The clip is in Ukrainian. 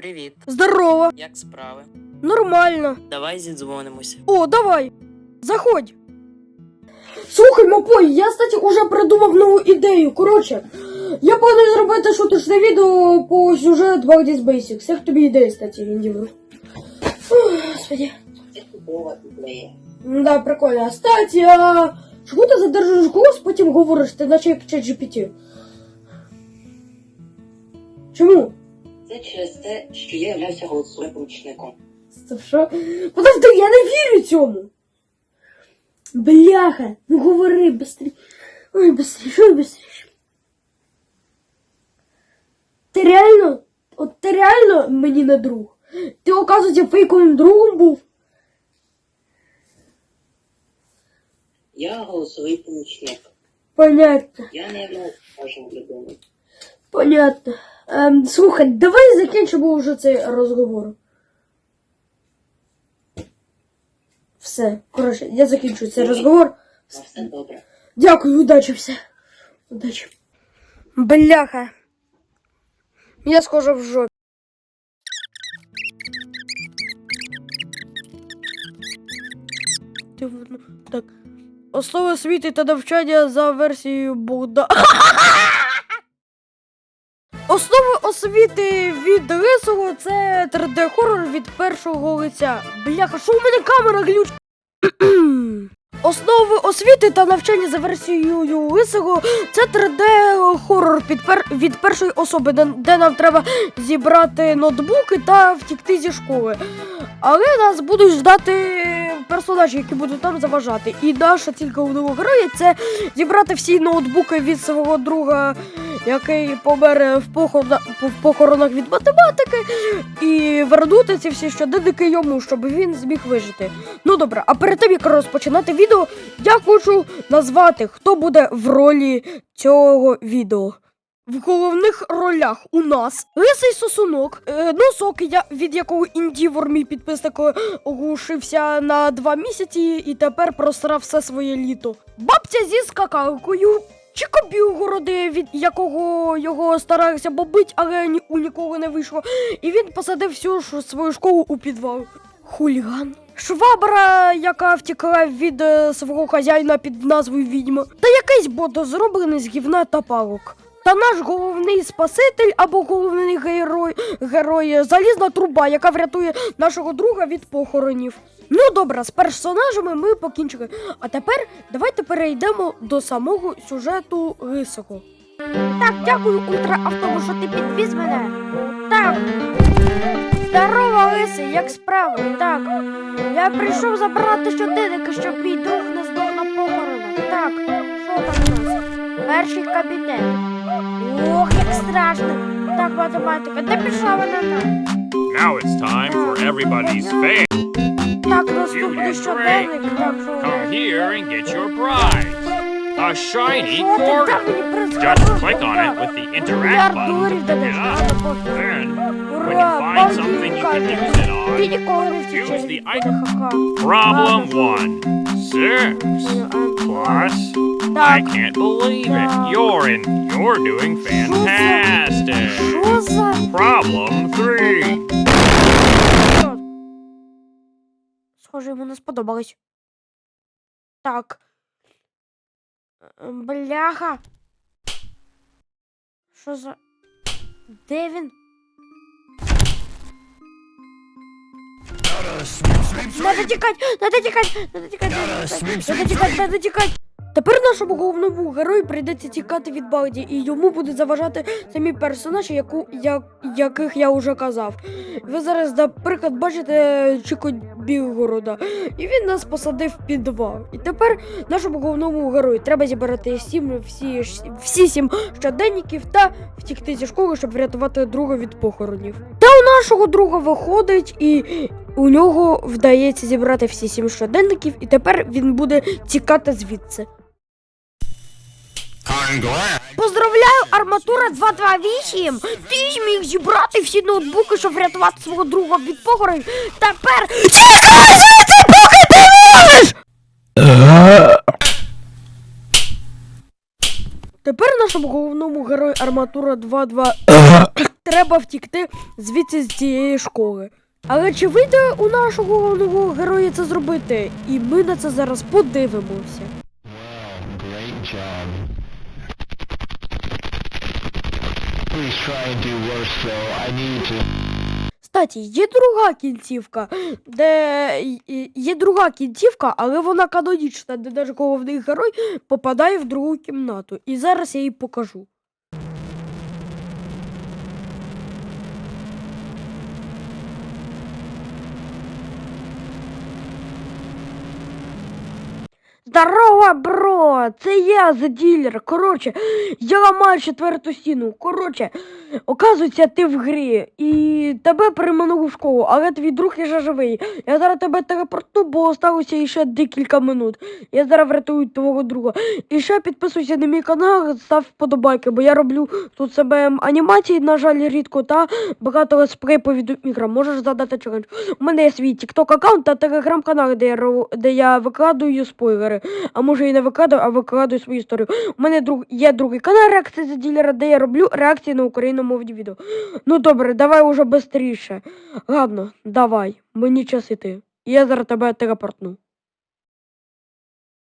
Привіт. Здорово. Як справи? Нормально. Давай зідзвонимося. О, давай. Заходь. Слухай, Мапой, я, кстати, уже придумав нову ідею. Коротше, я планую зробити шуточне відео по сюжету Baldur's Basics. Як тобі ідея, кстати, Індівер? Господи. Да, прикольно. А, Кстати, а чому ти задержуєш голос, потім говориш, ти наче як GPT? Чому? Це через те, що я являвся голосовим помічником. Це що? Подожди, я не вірю цьому. Бляха, ну говори быстрее. Ой, быстрее, быстрее. Ти реально? От ти реально мені не друг? Ти, оказується, фейковим другом був? Я голосовий помічник. Понятно, Я не являюся вашим людиною. понятно. Ем, слухай, давай закінчимо вже цей розговор. Все, коротше, я закінчу цей розговор. Все добре. Дякую, удачі все. Удачі. Бляха. Я схожа в жопі. Так. Основи освіти та навчання за версією Богда. Основи освіти від лисого це 3D-хорор від першого лиця. Бляха, що у мене камера глюч? Основи освіти та навчання за версією лисого це 3D-хорор під пер... від першої особи, де, нам треба зібрати ноутбуки та втікти зі школи. Але нас будуть ждати персонажі, які будуть нам заважати. І наша ціль головного героя це зібрати всі ноутбуки від свого друга, який помер в, похорона... в похоронах від математики, і вернути ці всі щоденники йому, щоб він зміг вижити. Ну добре, а перед тим як розпочинати відео, я хочу назвати, хто буде в ролі цього відео. В головних ролях у нас лисий сосунок, е, носок, від якого індівор мій підписник оглушився на два місяці і тепер просрав все своє літо. Бабця зі скакалкою. Чікобілгороди, від якого його старався бобить, але ні, у нікого не вийшло. І він посадив всю свою школу у підвал. Хуліган. Швабра, яка втекла від е, свого хазяїна під назвою відьма. Та якийсь бот зроблений з гівна та палок. Та наш головний спаситель або головний герой, герой залізна труба, яка врятує нашого друга від похоронів. Ну добре, з персонажами ми покінчили. А тепер давайте перейдемо до самого сюжету лисого. Так, дякую, ультраавтобус, що ти підвіз мене. Так. Здорово, лисий, як справи? Так. Я прийшов забрати щоденники, щоб мій друг не здох на похоронах. Так, що там у нас? Перший кабінет. Ох, як страшно. Так, математика, де пішла вона там? Now it's time for everybody's favorite. Так, наступний щоденник. Так, що Come here and get your prize. A shiny Що ти quarter. там мені прискориш? Just click on it with the interact Мільярд button доларів to дадеш. pick it Ладно, up. пофіг. Then, when you Ура, find бабці something you can камінь. use it Ти on, ніколи не use втічеш the від item. ха-ха. problem Ладно. one. Six. Plus, I can't believe it. You're in. You're doing fantastic. Problem three. Схоже, йому не сподобалось. Так. Е, Бляха. Що за. Де він? Надо тікать! Надо тікать! Надо тікать! Надо тікать! Надо тікать! Тепер нашому головному герою прийдеться тікати від Балді, і йому будуть заважати самі персонажі, яку, я, яких я вже казав. Ви зараз, наприклад, бачите Чіко Білгорода, і він нас посадив в підвал. І тепер нашому головному герою треба зібрати сім, всі, всі сім щоденників та втікти зі школи, щоб врятувати друга від похоронів. Та у нашого друга виходить, і у нього вдається зібрати всі сім щоденників, і тепер він буде тікати звідси. Поздравляю, арматура 228! Ти зміг зібрати всі ноутбуки, щоб врятувати свого друга від похоронів. Тепер тікай звідси, поки ти можеш! Тепер нашому головному герою Арматура 2.2 треба втікти звідси з цієї школи. Але чи вийде у нашого головного героя це зробити? І ми на це зараз подивимося. Well, great job. Кстаті, є друга кінцівка, де є друга кінцівка, але вона канонічна, де наш головний герой попадає в другу кімнату. І зараз я їй покажу. Здорово, бро! Це я, за ділер. Коротше, я ламаю четверту стіну. Коротше, оказується, ти в грі. І тебе перейменував в школу, але твій друг ще живий. Я зараз тебе телепортну, бо осталося ще декілька минут. Я зараз врятую твого друга. І ще підписуйся на мій канал, став вподобайки, бо я роблю тут себе анімації, на жаль, рідко, та багато летсплей по відеоіграм. Можеш задати челендж. У мене є свій TikTok аккаунт та телеграм-канал, де я де я викладаю спойлери. А може і не викладаю, а викладаю свою історію. У мене друг є другий канал реакції за ділера, де я роблю реакції на україномовні відео. Ну добре, давай уже швидше. Ладно, давай, мені час іти. Я зараз тебе телепортну.